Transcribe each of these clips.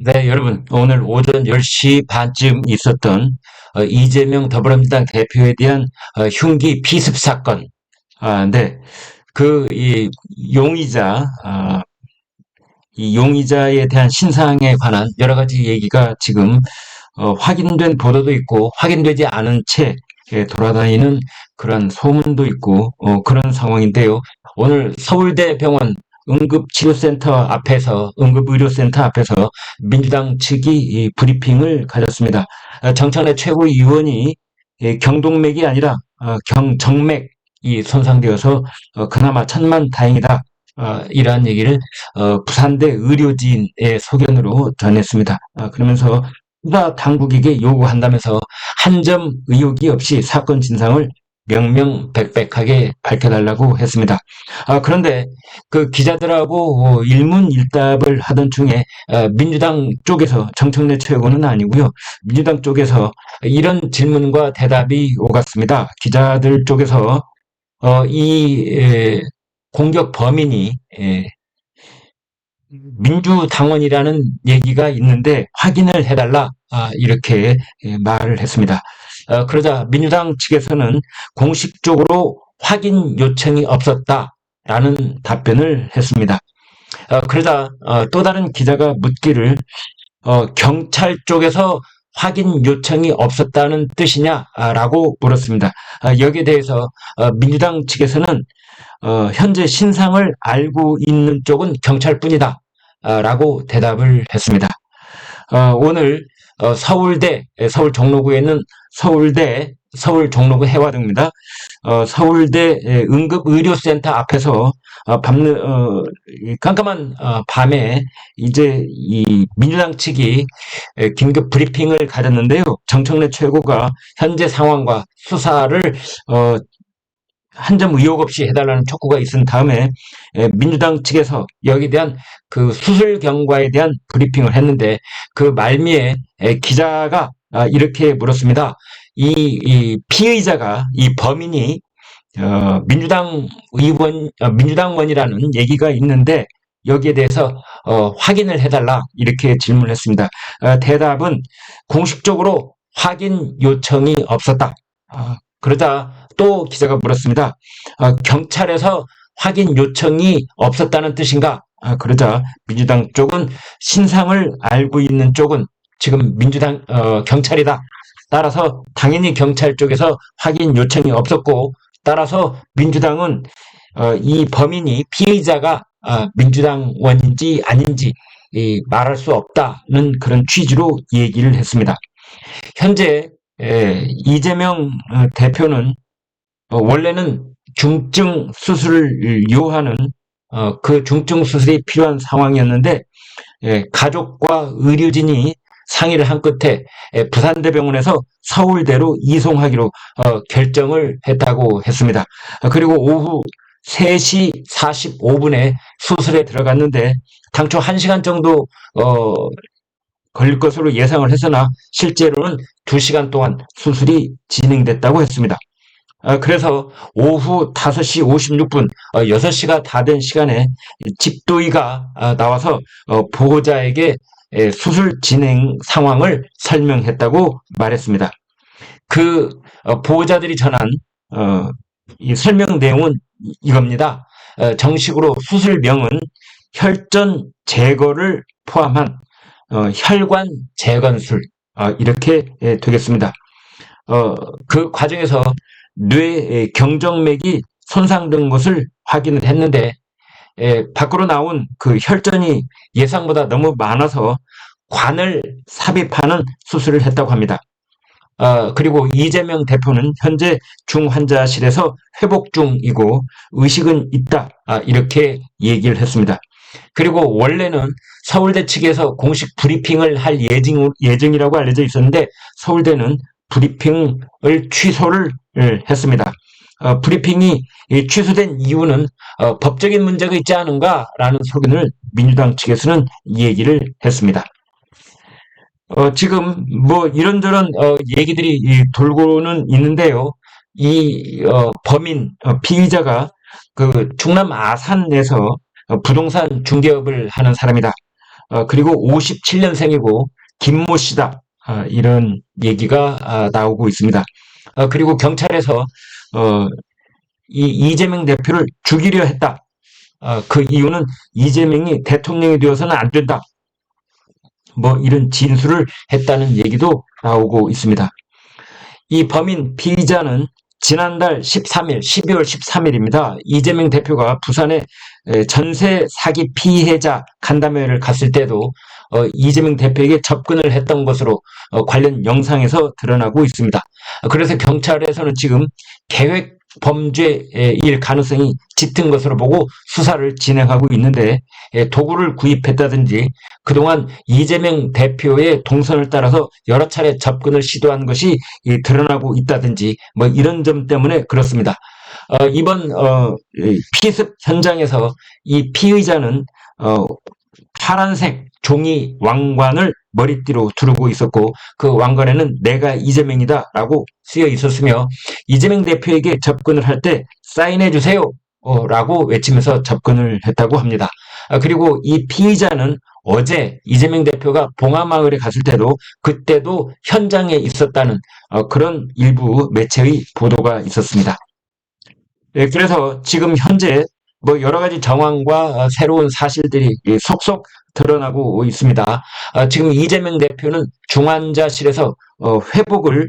네, 여러분, 오늘 오전 10시 반쯤 있었던 어, 이재명 더불어민주당 대표에 대한 어, 흉기 피습 사건. 아, 네. 그, 이, 용의자, 아, 이 용의자에 대한 신상에 관한 여러 가지 얘기가 지금 어, 확인된 보도도 있고 확인되지 않은 채 예, 돌아다니는 그런 소문도 있고 어, 그런 상황인데요. 오늘 서울대병원 응급치료센터 앞에서 응급의료센터 앞에서 민주당 측이 이 브리핑을 가졌습니다. 아, 정청래 최고위원이 예, 경동맥이 아니라 어, 경정맥 이 손상되어서 어, 그나마 천만 다행이다. 어, 이러한 얘기를 어, 부산대 의료진의 소견으로 전했습니다. 아, 그러면서 수사 당국에게 요구한다면서 한 점 의혹이 없이 사건 진상을 명명백백하게 밝혀달라고 했습니다. 아, 그런데 그 기자들하고 어, 일문일답을 하던 중에 어, 민주당 쪽에서 정청래 최고는 아니고요. 민주당 쪽에서 이런 질문과 대답이 오갔습니다. 기자들 쪽에서 어, 이 에, 공격 범인이 에, 민주당원이라는 얘기가 있는데 확인을 해달라 아, 이렇게 예, 말을 했습니다. 어, 그러자 민주당 측에서는 공식적으로 확인 요청이 없었다라는 답변을 했습니다. 어, 그러자 어, 또 다른 기자가 묻기를 어, 경찰 쪽에서 확인 요청이 없었다는 뜻이냐라고 물었습니다. 아, 여기에 대해서 어, 민주당 측에서는 어, 현재 신상을 알고 있는 쪽은 경찰뿐이다. 아, 라고 대답을 했습니다. 어, 오늘 어, 서울대, 서울 종로구에 있는 서울대, 서울 종로구 해화동입니다. 어, 서울대 응급의료센터 앞에서 어, 밤, 어, 깜깜한 어, 밤에 이제 이 민주당 측이 긴급 브리핑을 가졌는데요. 정청래 최고가 현재 상황과 수사를 어, 한 점 의혹 없이 해달라는 촉구가 있은 다음에 민주당 측에서 여기에 대한 그 수술 경과에 대한 브리핑을 했는데 그 말미에 기자가 아, 이렇게 물었습니다. 이, 이 피의자가 이 범인이 어, 민주당 의원 어, 민주당원이라는 얘기가 있는데 여기에 대해서 어, 확인을 해달라 이렇게 질문했습니다. 어, 대답은 공식적으로 확인 요청이 없었다. 아, 그러자 또 기자가 물었습니다. 아, 경찰에서 확인 요청이 없었다는 뜻인가? 아, 그러자 민주당 쪽은 신상을 알고 있는 쪽은 지금 민주당 어, 경찰이다. 따라서 당연히 경찰 쪽에서 확인 요청이 없었고 따라서 민주당은 어, 이 범인이 피의자가 아, 민주당원인지 아닌지 말할 수 없다는 그런 취지로 얘기를 했습니다. 현재 이재명 어, 대표는 어, 원래는 중증 수술을 요하는 어, 그 중증 수술이 필요한 상황이었는데 예, 가족과 의료진이 상의를 한 끝에 예, 부산대병원에서 서울대로 이송하기로 어, 결정을 했다고 했습니다. 그리고 오후 3시 45분에 수술에 들어갔는데 당초 1시간 정도 걸릴 것으로 예상을 했으나 실제로는 2시간 동안 수술이 진행됐다고 했습니다. 어, 그래서 오후 5시 56분, 6시가 다 된 시간에 집도의가 어, 나와서 어, 보호자에게 수술 진행 상황을 설명했다고 말했습니다. 그 보호자들이 전한 설명 내용은 이겁니다. 정식으로 수술명은 혈전 제거를 포함한 혈관 재건술 이렇게 되겠습니다. 그 과정에서 뇌 경정맥이 손상된 것을 확인을 했는데 에, 밖으로 나온 그 혈전이 예상보다 너무 많아서 관을 삽입하는 수술을 했다고 합니다. 어, 그리고 이재명 대표는 현재 중환자실에서 회복 중이고 의식은 있다 아, 이렇게 얘기를 했습니다. 그리고 원래는 서울대 측에서 공식 브리핑을 할 예정, 예정이라고 알려져 있었는데 서울대는 브리핑을 취소를 했습니다. 어, 브리핑이 취소된 이유는 어, 법적인 문제가 있지 않은가라는 소견을 민주당 측에서는 얘기를 했습니다. 어, 지금 뭐 이런저런 어, 얘기들이 돌고는 있는데요. 이 어, 범인 어, 피의자가 그 충남 아산에서 부동산 중개업을 하는 사람이다. 어, 그리고 57년생이고 김모 씨다. 아, 이런 얘기가 아, 나오고 있습니다. 어, 그리고 경찰에서 어, 이 이재명 대표를 죽이려 했다. 어, 그 이유는 이재명이 대통령이 되어서는 안 된다. 뭐 이런 진술을 했다는 얘기도 나오고 있습니다. 이 범인 피의자는 지난달 13일, 12월 13일입니다. 이재명 대표가 부산에 에, 전세 사기 피해자 간담회를 갔을 때도 어, 이재명 대표에게 접근을 했던 것으로 어, 관련 영상에서 드러나고 있습니다. 그래서 경찰에서는 지금 계획 범죄일 가능성이 짙은 것으로 보고 수사를 진행하고 있는데 예, 도구를 구입했다든지 그동안 이재명 대표의 동선을 따라서 여러 차례 접근을 시도한 것이 이, 드러나고 있다든지 뭐 이런 점 때문에 그렇습니다. 어, 이번 어, 이 피습 현장에서 이 피의자는 어, 파란색 종이 왕관을 머리띠로 두르고 있었고 그 왕관에는 내가 이재명이다 라고 쓰여 있었으며 이재명 대표에게 접근을 할 때 사인해 주세요. 어, 라고 외치면서 접근을 했다고 합니다. 아, 그리고 이 피의자는 어제 이재명 대표가 봉하마을에 갔을 때도 그때도 현장에 있었다는 어, 그런 일부 매체의 보도가 있었습니다. 예, 그래서 지금 현재 뭐 여러 가지 정황과 어, 새로운 사실들이 이 속속 드러나고 있습니다. 아, 지금 이재명 대표는 중환자실에서 어, 회복을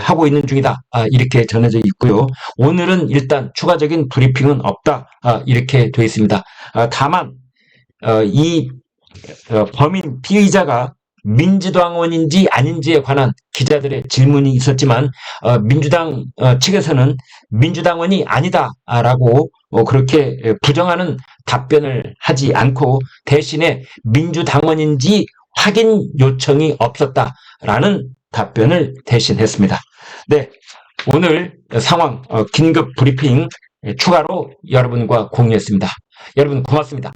하고 있는 중이다. 아, 이렇게 전해져 있고요. 오늘은 일단 추가적인 브리핑은 없다. 아, 이렇게 되어 있습니다. 아, 다만 어, 이 어, 범인 피의자가 민주당원인지 아닌지에 관한 기자들의 질문이 있었지만 어, 민주당 어, 측에서는 민주당원이 아니다라고 어, 그렇게 부정하는 답변을 하지 않고 대신에 민주당원인지 확인 요청이 없었다라는 답변을 대신했습니다. 네, 오늘 상황 어, 긴급 브리핑 추가로 여러분과 공유했습니다. 여러분 고맙습니다.